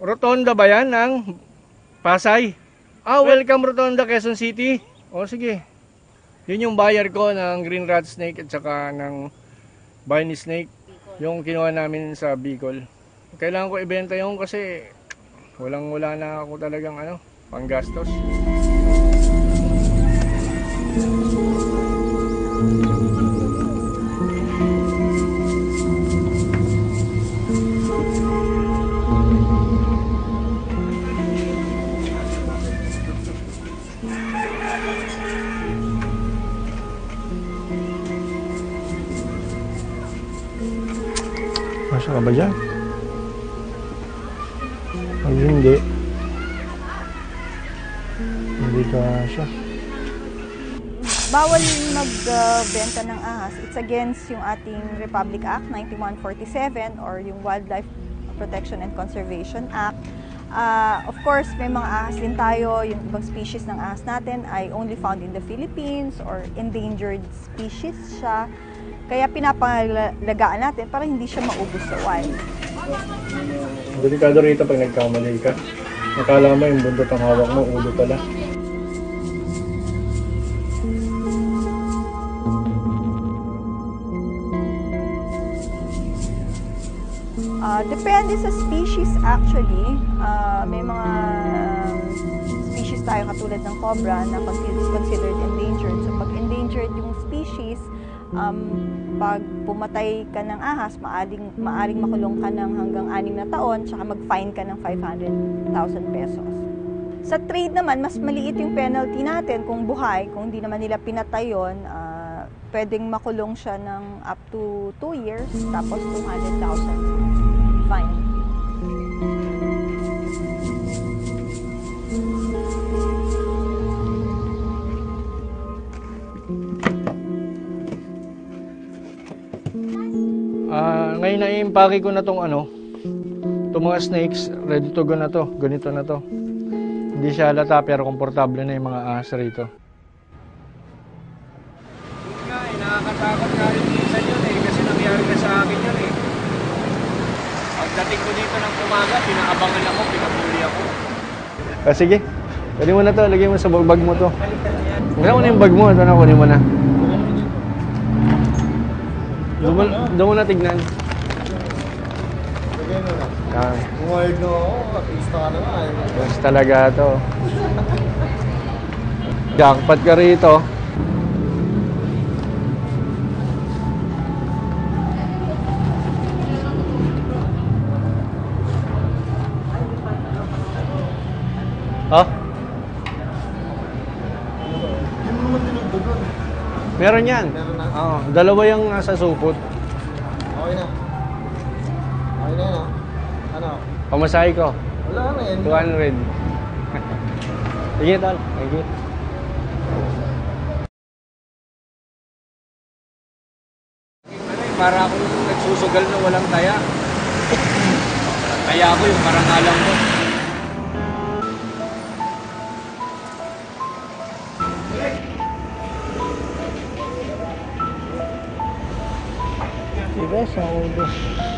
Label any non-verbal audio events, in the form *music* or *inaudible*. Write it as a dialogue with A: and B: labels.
A: Rotonda ba yan ng Pasay? Ah, welcome Rotonda, Quezon City. O sige. Yun yung buyer ko ng green rat snake at saka ng Barney snake. Yung kinuha namin sa Bicol. Kailangan ko ibenta yun kasi walang wala na ako talagang ano, panggastos. Masya ka ba dyan? Pag hindi, hindi ka siya.
B: Bawal magbenta ng ahas. It's against yung ating Republic Act 9147 or yung Wildlife Protection and Conservation Act. Ah, of course, may mga ahas din tayo. Yung ibang species ng ahas natin ay only found in the Philippines or endangered species siya. Kaya pinapangalagaan natin para hindi siya maubos sa wild.
A: Delikado rito pag nagkamali ka. Akala mo yung bundot ang hawak mo, ulo pala.
B: Ah, depende sa species actually. Ah, may mga species tayo katulad ng cobra na considered endangered. So pag endangered yung species, um, pag pumatay ka ng ahas, maaring, maaring makulong ka ng hanggang anim na taon, tsaka mag-fine ka ng 500,000 pesos. Sa trade naman, mas maliit yung penalty natin kung buhay, kung hindi naman nila pinatay yun, ah, pwedeng makulong siya ng up to 2 years, tapos 200,000 fine.
A: Ah, ngayon na i-impake ko na tong ano, itong mga snakes, ready to go na to, ganito na to. Hindi siya halata pero komportable na yung mga ahas rito.
C: Yun nga eh, nakakatakot nga rin minsan yun eh, kasi nangyari na sa akin yun eh. Pagdating ko dito ng umaga, pinaabangan ako, pinabuli ako.
A: Ah, sige, kunin mo na to, lagay mo sa bag mo to. Kunin mo na yung bag mo, ito na, kunin mo na. Doon mo, doon mo na tignan. Ah,
D: Bumayag na ako, artista ka naman.
A: mas talaga to. Jackpot ka rito. Ha?
D: Mo tinugtugon.
A: Meron yan.
D: Meron?
A: Oo, dalawa yung nasa supot.
D: Okay na. Okay na yan ah. Ano?
A: Pamasahe ko.
D: Wala na yan.
A: 200. *laughs* Sige, tol. Sige.
C: Ano eh, para akong nagsusugal na walang taya. Kaya ako yung karangalan ko.
A: diversão.